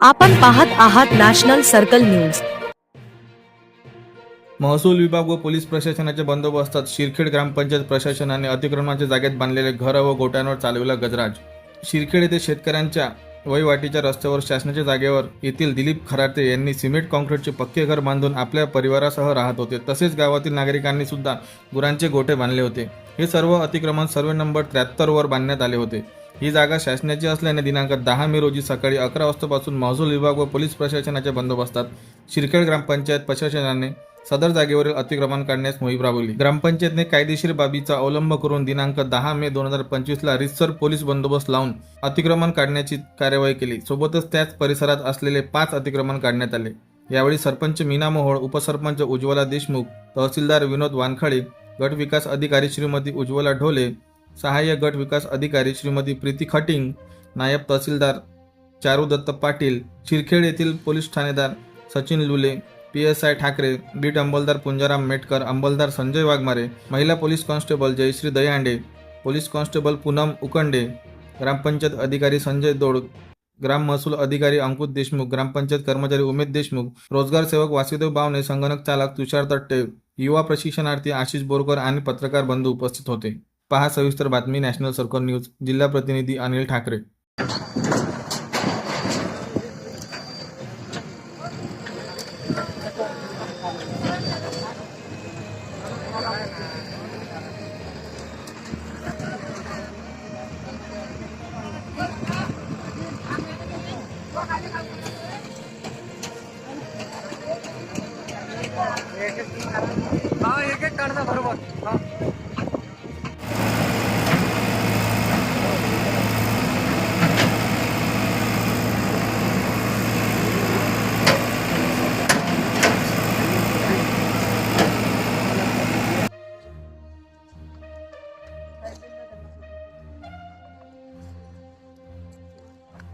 आपण पाहत आहात नॅशनल सर्कल न्यूज. महसूल विभाग व पोलीस प्रशासनाच्या बंदोबस्तात शिरखेड ग्रामपंचायत प्रशासनाने अतिक्रमणाच्या जागेत बांधलेले घरं व गोट्यांवर चालविला गजराज. शिरखेड येथे शेतकऱ्यांच्या वयवाटीच्या रस्त्यावर शासनाच्या जागेवर येथील दिलीप खराटे यांनी सिमेंट कॉन्क्रीटचे पक्के घर बांधून आपल्या परिवारासह राहत होते. तसेच गावातील नागरिकांनी सुद्धा गुरांचे गोठे बांधले होते. हे सर्व अतिक्रमण सर्वे नंबर त्र्याहत्तर वर बांधण्यात आले होते. ही जागा शासनाची असल्याने दिनांक दहा मे रोजी सकाळी अकरा वाजतापासून महसूल विभाग व पोलीस प्रशासनाच्या बंदोबस्तात शिरखेड ग्रामपंचायत प्रशासनाने सदर जागेवरील अतिक्रमण काढण्यास मोहीम राबवली. ग्रामपंचायतने कायदेशीर बाबीचा अवलंब करून दिनांक दहा मे दोन हजार पंचवीसला रितसर पोलीस बंदोबस्त लावून अतिक्रमण काढण्याची कार्यवाही केली. सोबतच त्याच परिसरात असलेले पाच अतिक्रमण काढण्यात आले. यावेळी सरपंच मीना मोहोळ उपसरपंच उज्ज्वला देशमुख तहसीलदार विनोद वानखळे गट विकास अधिकारी श्रीमती उज्ज्वला ढोले सहाय्यक गट विकास अधिकारी श्रीमती प्रीती खटिंग नायब तहसीलदार चारुदत्त पाटील शिरखेड येथील police Thanedar Sachin Lule P S I Thakre beat अंबलदार Punjaram Metkar अंबलदार संजय वाघमारे महिला police constable Jayashree Dahihande police constable Poonam Ukande grampanchayat अधिकारी संजय दोड ग्राम महसूल अधिकारी अंकुश देशमुख ग्रामपंचायत कर्मचारी उमेद देशमुख रोजगार सेवक वासुदेव बावने संगणक चालक तुषार तट्टे युवा प्रशिक्षणार्थी आशिष बोरकर आणि पत्रकार बंधू उपस्थित होते. पहा सविस्तर बातमी नॅशनल सर्कल न्यूज जिल्हा प्रतिनिधी अनिल ठाकरे. हा एक एक काढता बरोबर.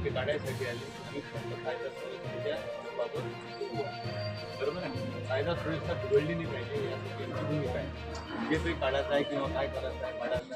ते काढायसाठी आले आणि फक्त कायदा सुरक्षेच्या बाबत बरोबर आहे कायदा सुरक्षा बिघडली नाही पाहिजे यासाठी आमची भूमिका आहे. जे काही काढायचं आहे किंवा काय करायचं आहे काढायचं